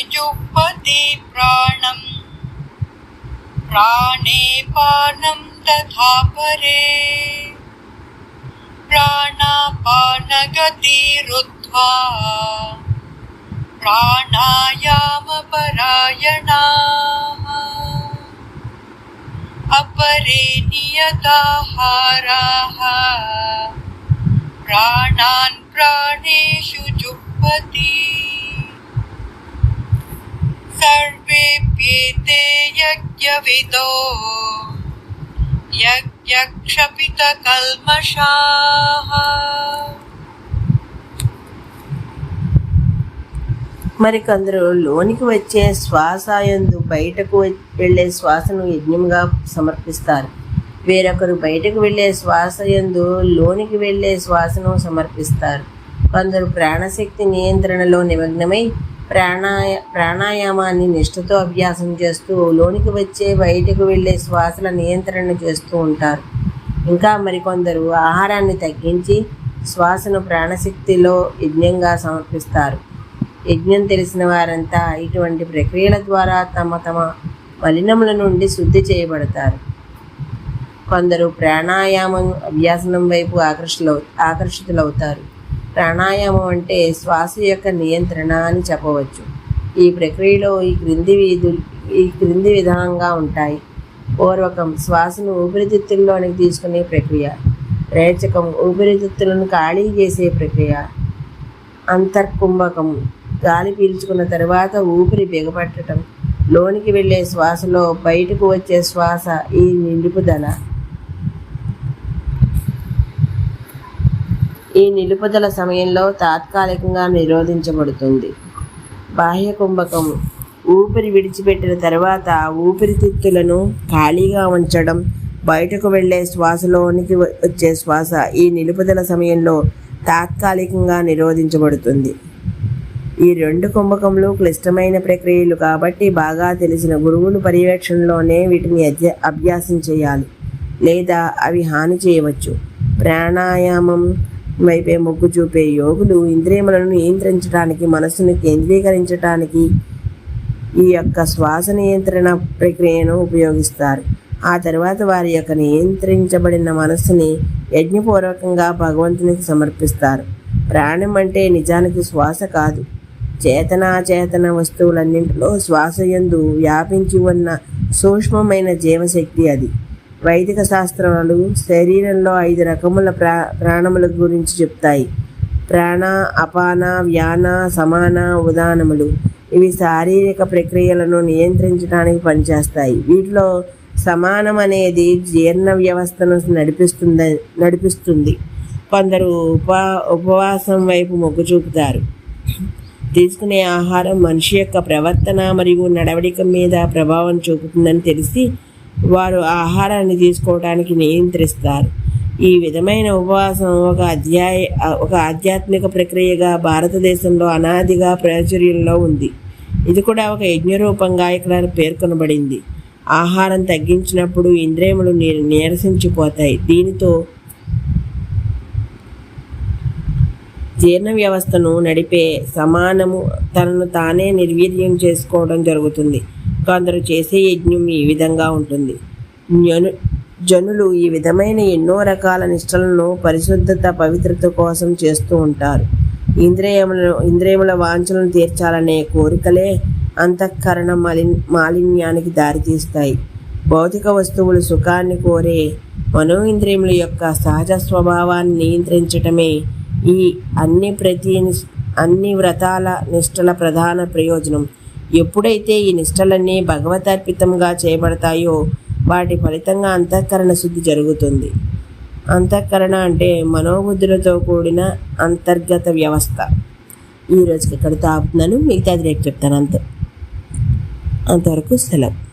तेजोपदे प्राणम् प्राणे पानं तथा परे प्राणापानगतिरुद्ध्वा प्राणायामपरायणाः अपरे नियताहाराः प्राणान् प्राणेषु जुह्वति सर्वेऽप्येते यज्ञविदो यज्ञक्षपितकल्मषाः మరి కొందరు లోనికి వచ్చే శ్వాస యందు బయటకు వెళ్ళే శ్వాసను యజ్ఞంగా సమర్పిస్తారు వేరొకరు బయటకు వెళ్ళే శ్వాస యందు లోనికి వెళ్ళే శ్వాసను సమర్పిస్తారు కొందరు ప్రాణశక్తి నియంత్రణలో నిమగ్నమై ప్రాణాయ ప్రాణాయామాన్ని నిష్ఠతో అభ్యాసం చేస్తూ లోనికి వచ్చే బయటకు వెళ్ళే శ్వాసల నియంత్రణ చేస్తూ ఉంటారు. ఇంకా మరికొందరు ఆహారాన్ని తగ్గించి శ్వాసను ప్రాణశక్తిలో యజ్ఞంగా సమర్పిస్తారు. యజ్ఞం తెలిసిన వారంతా ఇటువంటి ప్రక్రియల ద్వారా తమ తమ మలినముల నుండి శుద్ధి చేయబడతారు. కొందరు ప్రాణాయామం అభ్యాసనం వైపు ఆకర్షులవు ఆకర్షితులవుతారు. ప్రాణాయామం అంటే శ్వాస యొక్క నియంత్రణ అని చెప్పవచ్చు. ఈ ప్రక్రియలో ఈ క్రింది వీధులు ఈ క్రింది విధానంగా ఉంటాయి. పూర్వకం శ్వాసను ఊపిరితిత్తుల్లోనికి తీసుకునే ప్రక్రియ రేచకం ఊపిరితిత్తులను ఖాళీ చేసే ప్రక్రియ అంతర్కుంభకం గాలి పీల్చుకున్న తర్వాత ఊపిరి బిగపట్టడం లోనికి వెళ్ళే శ్వాసలో బయటకు వచ్చే శ్వాస ఈ నిలుపుదల ఈ నిలుపుదల సమయంలో తాత్కాలికంగా నిరోధించబడుతుంది. బాహ్య కుంభకం ఊపిరి విడిచిపెట్టిన తర్వాత ఊపిరితిత్తులను ఖాళీగా ఉంచడం బయటకు వెళ్ళే శ్వాసలోనికి వచ్చే శ్వాస ఈ నిలుపుదల సమయంలో తాత్కాలికంగా నిరోధించబడుతుంది. ఈ రెండు కుంభకములు క్లిష్టమైన ప్రక్రియలు కాబట్టి బాగా తెలిసిన గురువులు పర్యవేక్షణలోనే వీటిని అభ్యాసం చేయాలి. లేదా అవి హాని చేయవచ్చు. ప్రాణాయామం వైపే మొగ్గు చూపే యోగులు ఇంద్రియములను నియంత్రించడానికి మనస్సును కేంద్రీకరించడానికి ఈ యొక్క శ్వాస నియంత్రణ ప్రక్రియను ఉపయోగిస్తారు. ఆ తర్వాత వారి యొక్క నియంత్రించబడిన మనస్సుని యజ్ఞపూర్వకంగా భగవంతునికి సమర్పిస్తారు. ప్రాణం అంటే నిజానికి శ్వాస కాదు. చేతనాచేతన వస్తువులన్నింటిలో శ్వాసయందు వ్యాపించి ఉన్న సూక్ష్మమైన జీవశక్తి అది. వైదిక శాస్త్రాలు శరీరంలో ఐదు రకముల ప్రా ప్రాణముల గురించి చెప్తాయి. ప్రాణ అపాన వ్యాన సమాన ఉదానములు. ఇవి శారీరక ప్రక్రియలను నియంత్రించడానికి పనిచేస్తాయి. వీటిలో సమానం అనేది జీర్ణ వ్యవస్థను నడిపిస్తుంది నడిపిస్తుంది. కొందరు ఉపా ఉపవాసం వైపు మొగ్గు చూపుతారు. తీసుకునే ఆహారం మనిషి యొక్క ప్రవర్తన మరియు నడవడిక మీద ప్రభావం చూపుతుందని తెలిసి వారు ఆహారాన్ని తీసుకోవడానికి నియంత్రిస్తారు. ఈ విధమైన ఉపవాసం ఒక అధ్యాయ ఒక ఆధ్యాత్మిక ప్రక్రియగా భారతదేశంలో అనాదిగా ప్రాచుర్యంలో ఉంది. ఇది కూడా ఒక యజ్ఞరూపంగా ఇక్కడ పేర్కొనబడింది. ఆహారం తగ్గించినప్పుడు ఇంద్రియములు నీరసించిపోతాయి. దీనితో జీర్ణ వ్యవస్థను నడిపే సమానము తనను తానే నిర్వీర్యం చేసుకోవడం జరుగుతుంది. కొందరు చేసే యజ్ఞం ఈ విధంగా ఉంటుంది. జను జనులు ఈ విధమైన ఎన్నో రకాల నిష్టలను పరిశుద్ధత పవిత్రత కోసం చేస్తూ ఉంటారు. ఇంద్రియములను ఇంద్రియముల వాంఛలను తీర్చాలనే కోరికలే అంతఃకరణ మలి మాలిన్యానికి దారితీస్తాయి. భౌతిక వస్తువులు సుఖాన్ని కోరే మనో ఇంద్రియముల యొక్క సహజ స్వభావాన్ని నియంత్రించటమే ఈ అన్ని ప్రతి అన్ని వ్రతాల నిష్టల ప్రధాన ప్రయోజనం. ఎప్పుడైతే ఈ నిష్టలన్నీ భగవతార్పితంగా చేయబడతాయో వాటి ఫలితంగా అంతఃకరణ శుద్ధి జరుగుతుంది. అంతఃకరణ అంటే మనోబుద్ధులతో కూడిన అంతర్గత వ్యవస్థ. ఈ రోజుకి ఇక్కడితో ఆపుతున్నాను మిగతాది రేపు చెప్తాను అంత. అంతవరకు సెలవు.